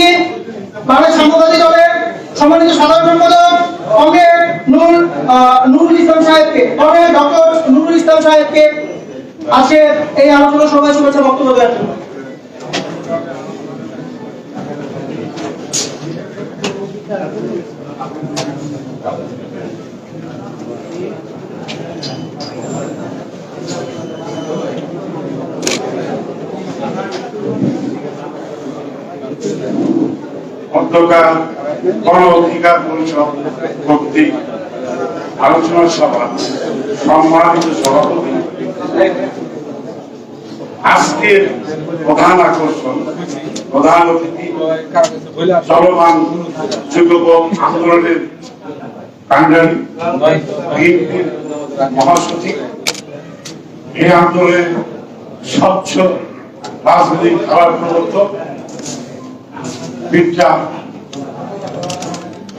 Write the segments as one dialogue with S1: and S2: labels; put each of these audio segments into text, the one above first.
S1: দিচ্ছি বাংলাদেশ সাম্যবাদী দলের সম্মানিত সাধারণ সম্পাদক কমরেড নুর নুরুল ইসলাম সাহেবকে কমরেড ডক্টর নুরুল ইসলাম সাহেবকে আজকে এই আলোচনা সভায় শুভেচ্ছা বক্তব্য দেওয়ার জন্য।
S2: অধ্যকার গণ অধিকার পরিষদ কর্তৃক আলোচনা সভা, সম্মানিত সভাপতি। আজকের প্রধান আকর্ষণ, প্রধান অতিথি, চলমান যুগপ আন্দোলনের মহাসচিব। এই আন্দোলনের স্বচ্ছ রাজনৈতিক ধারার প্রবর্তক মির্জা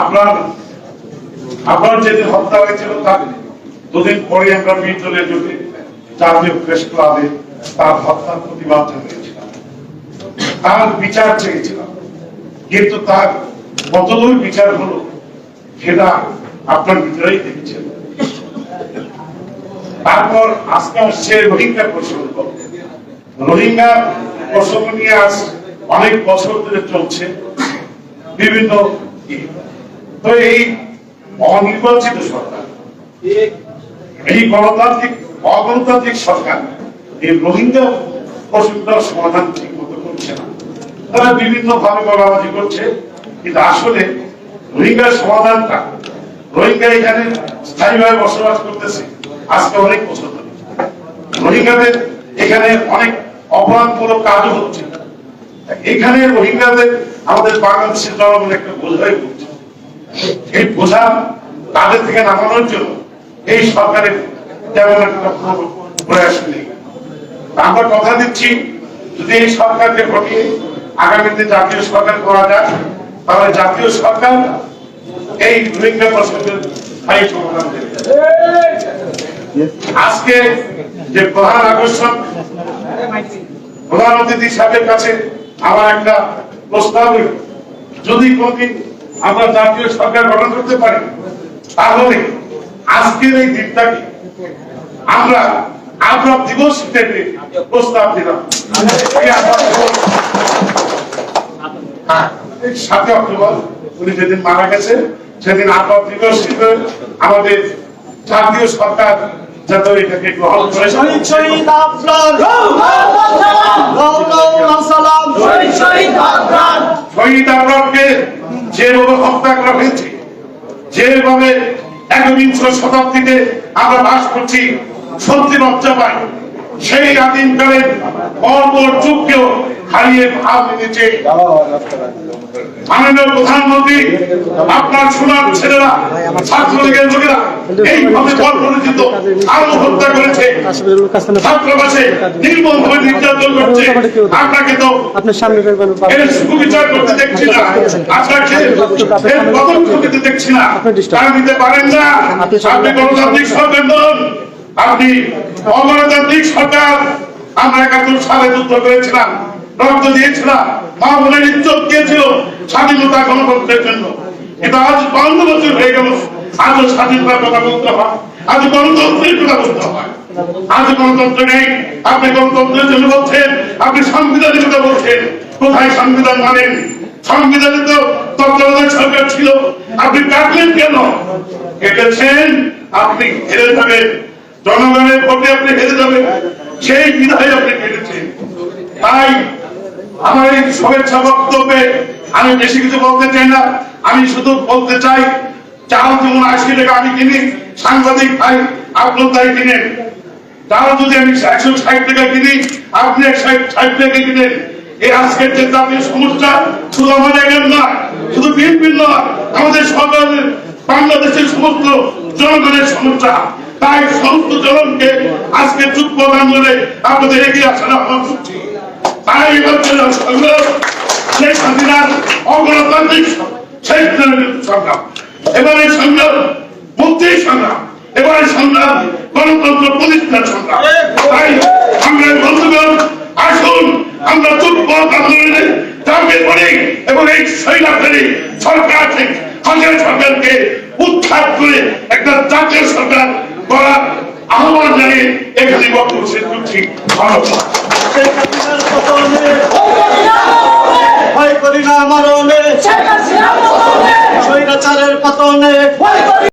S2: আপনার আপনার যেদিন হত্যা হয়েছিল দুদিন পরে আমরা প্রেস ক্লাবে তার হত্যার প্রতিবাদ জানিয়েছিলাম। তার বিচার চেয়েছিলাম। কিন্তু তার বিচার হলো, সেটা আপনার ভিতরেই দেখছেন তারপর আজকে আসছে রোহিঙ্গা প্রসঙ্গ। রোহিঙ্গা প্রসঙ্গ নিয়ে আজ অনেক বছর ধরে চলছে। বিভিন্ন তো এই অনির্বাচিত সরকার, এই গণতান্ত্রিক, অগণতান্ত্রিক সরকার, এই রোহিঙ্গা প্রসঙ্গটার সমাধান ঠিক মতো করছে না। তারা বিভিন্ন ভাবে গলাবাজি করছে, কিন্তু আসলে রোহিঙ্গার সমাধানটা, রোহিঙ্গা এখানে স্থায়ীভাবে বসবাস করতেছে, আজকে অনেক বছর ধরে। রোহিঙ্গাদের এখানে অনেক অপরাধমূলক কাজও হচ্ছে। এখানে রোহিঙ্গাদের, আমাদের বাংলাদেশের জনগণ একটা বোঝাই করছে এই বোঝা তাদের থেকে নামানোর জন্য এই সরকারের তেমন একটা প্রয়াস নেই। আমরা কথা দিচ্ছি, যদি এই সরকারকে ঘটিয়ে আগামীতে জাতীয় সরকার করা যায় তাহলে জাতীয় সরকার এই রোহিঙ্গা প্রশ্নের স্থায়ী সমাধান দেবে। আজকে যে প্রধান আকর্ষণ, প্রধান অতিথি সাহেবের কাছে আমার একটা প্রস্তাব যদি কোনদিন আমরা জাতীয় সরকার গঠন করতে পারি তাহলে আজকের এই দিনটাকে আমরা আমরা দিবস হিসেবে প্রস্তাব দিলাম। হ্যাঁ, সাতই অক্টোবর উনি যেদিন মারা গেছে সেদিন আবরাম দিবস হিসেবে আমাদের জাতীয় সরকার যাতে এটাকে গ্রহণ করে
S1: শহীদ আফরান শহীদ শহীদ আফরান
S2: শহীদ আবরামকে যেভাবে হয়েছে, যেভাবে একবিংশ শতাব্দীতে আমরা বাস করছি, সত্যি লজ্জা পাই। সেই আদিমকালের বর্বর যুগকেও হারিয়ে ভাব এনেছে। মাননীয় প্রধানমন্ত্রী আপনার সোনার ছেলেরা ছাত্রলীগের লোকেরা এইভাবে বর্বরিত আরও হত্যা করেছে। ছাত্রাবাসে নির্মম ভাবে নির্যাতন করছে। আপনাকে তো
S3: আপনার সামনে
S2: এর সুবিচার করতে দেখছি না। আপনাকে এর করতে দেখছি না। কারণ দিতে পারেন না। আপনি গণতান্ত্রিক সরকার নন। আপনি অগণতান্ত্রিক সরকার। আমরা একাত্তর সালে যুদ্ধ করেছিলাম রক্ত দিয়েছিলাম মা ইজ্জত দিয়েছিল স্বাধীনতা গণতন্ত্রের জন্য। কিন্তু আজ বান্ন বছর হয়ে গেল আজও স্বাধীনতার কথা বলতে হয়, আজ গণতন্ত্রের কথা বলতে হয়। আজ গণতন্ত্র নেই, আপনি গণতন্ত্রের জন্য বলছেন, আপনি সংবিধানের কথা বলছেন, কোথায় সংবিধান মানেন সংবিধানে তো তত্ত্বাবধায়ক সরকার ছিল, আপনি কাটলেন কেন? কেটেছেন আপনি হেরে যাবেন। জনগণের ভোটে আপনি হেরে যাবেন, সেই বিধায় আপনি কেটেছেন। তাই আমার এই শুভেচ্ছা বক্তব্যে আমি বেশি কিছু বলতে চাই না। আমি শুধু বলতে চাই, চাল যেমন আশি টাকা আমি কিনি, সাংবাদিক ভাই আপনার তাই কিনেন। চাল যদি আমি একশো ষাট টাকা কিনি, আপনি একশো ষাট টাকা কিনেন। এই আজকের যে জাতীয় সমস্যা, শুধু আমাদের এখানে নয়, শুধু বিএনপির নয়, আমাদের সরকারের বাংলাদেশের সমস্ত জনগণের সমস্যা। তাই সমস্ত জনগণকে আজকে যুদ্ধ আন্দোলনে আপনাদের এগিয়ে আসার আহ্বান করছি তাই এবার সংগ্রাম শেখ অগণতান্ত্রিক সংগ্রাম। এবারে সংগ্রাম সংগ্রাম। এবারে সংগ্রাম গণতন্ত্র প্রতিষ্ঠার সংগ্রাম। তাই আমরা বন্ধুগণ, আসুন আমরা যুদ্ধ আন্দোলনে দাবি করি এবং এই শৈলাকারী সরকার থেকে সরকারকে উৎখাত করে একটা জাতীয় সরকার করার আহ্বান জানিয়ে এখানে বক্তব্য শেষ করছি
S3: ভয় করি না মরণে স্বৈরাচারের পতনে।